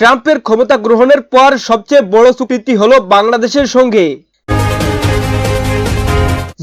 ট্রাম্পের ক্ষমতা গ্রহণের পর সবচেয়ে বড় চুক্তি হলো বাংলাদেশের সঙ্গে।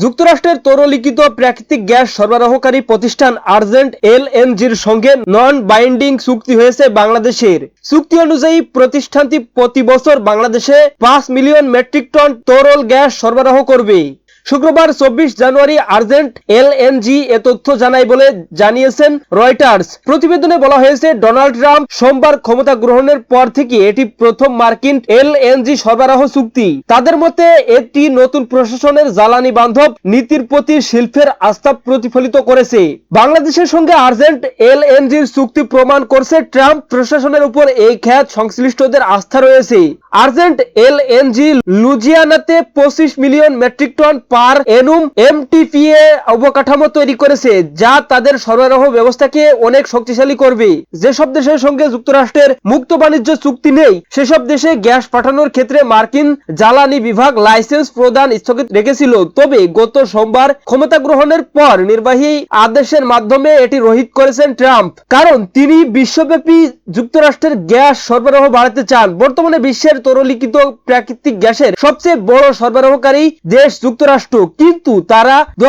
যুক্তরাষ্ট্রের তরলিখিত প্রাকৃতিক গ্যাস সরবরাহকারী প্রতিষ্ঠান আর্জেন্ট এলএনজির সঙ্গে নন বাইন্ডিং চুক্তি হয়েছে বাংলাদেশের। চুক্তি অনুযায়ী প্রতিষ্ঠানটি প্রতি বছর বাংলাদেশে পাঁচ মিলিয়ন মেট্রিক টন তরল গ্যাস সরবরাহ করবে। শুক্রবার চব্বিশ জানুয়ারি আর্জেন্ট এলএনজি এ তথ্য জানায় বলে জানিয়েছেন রয়টার্স। প্রতিবেদনে বলা হয়েছে, ডোনাল্ড ট্রাম্প সোমবার ক্ষমতা গ্রহণের পর থেকে এটি প্রথম মার্কিন এলএনজি সরবরাহ চুক্তি। তাদের মতে এটি নতুন প্রশাসনের জ্বালানি বান্ধব নীতির প্রতি শিল্পের আস্থা প্রতিফলিত করেছে। বাংলাদেশের সঙ্গে আর্জেন্ট এলএনজির চুক্তি প্রমাণ করছে, ট্রাম্প প্রশাসনের উপর এই খ্যাত সংশ্লিষ্টদের আস্থা রয়েছে। আর্জেন্ট এলএনজি লুজিয়ানাতে পঁচিশ million metric ton per annum MTPA অবকাঠামো তৈরি করেছে, যা তাদের সরবরাহ ব্যবস্থাকে অনেক শক্তিশালী করবে। যেসব দেশের সঙ্গে যুক্তরাষ্ট্রের মুক্ত বাণিজ্য চুক্তি নেই, সেসব দেশে গ্যাস পাঠানোর ক্ষেত্রে মার্কিন জ্বালানি বিভাগ লাইসেন্স প্রদান স্থগিত রেখেছিল। তবে গত সোমবার ক্ষমতা গ্রহণের পর নির্বাহী আদেশের মাধ্যমে এটি রহিত করেছেন ট্রাম্প, কারণ তিনি বিশ্বব্যাপী যুক্তরাষ্ট্রের গ্যাস সরবরাহ বাড়াতে চান। বর্তমানে বিশ্বের তরলিখিত প্রাকৃতিক গ্যাসের সবচেয়ে বড় সরবরাহকারী দেশ যুক্তরাষ্ট্র। কিন্তু তারা দু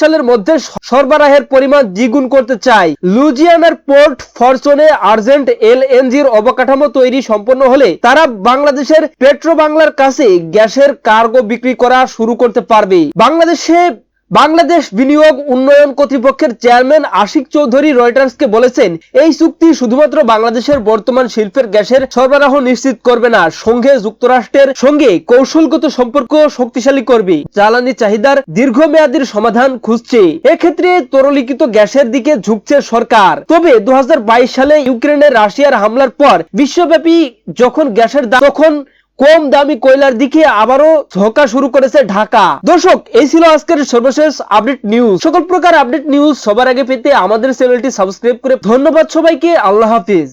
সালের মধ্যে সরবরাহের পরিমাণ দ্বিগুণ করতে চায়। লুজিয়ানার পোর্ট ফরচনে আর্জেন্ট এলএনজির অবকাঠামো তৈরি সম্পন্ন হলে তারা বাংলাদেশের পেট্রো বাংলার কাছে গ্যাসের কার্গো বিক্রি করা শুরু করতে পারবে। বাংলাদেশে বাংলাদেশ বিনিয়োগ উন্নয়ন কর্তৃপক্ষের চেয়ারম্যান আশিক চৌধুরী রয়টার্সকে বলেছেন, এই চুক্তি শুধুমাত্র বাংলাদেশের বর্তমান শিল্পের গ্যাসের সরবরাহ নিশ্চিত করবে না, সঙ্গে যুক্তরাষ্ট্রের সঙ্গে কৌশলগত সম্পর্ক শক্তিশালী করবে। জ্বালানি চাহিদার দীর্ঘমেয়াদীর সমাধান খুঁজছে। এক্ষেত্রে তরলিখিত গ্যাসের দিকে ঝুঁকছে সরকার। তবে দু হাজার বাইশ সালে ইউক্রেনের রাশিয়ার হামলার পর বিশ্বব্যাপী যখন গ্যাসের দাম, তখন কম দামি কয়লার দিকে আবারও ঝোঁকা শুরু করেছে ঢাকা। দর্শক, এই ছিল আজকের সর্বশেষ আপডেট নিউজ। সকল প্রকার আপডেট নিউজ সবার আগে পেতে আমাদের চ্যানেলটি সাবস্ক্রাইব করে ধন্যবাদ সবাইকে। আল্লাহ হাফিজ।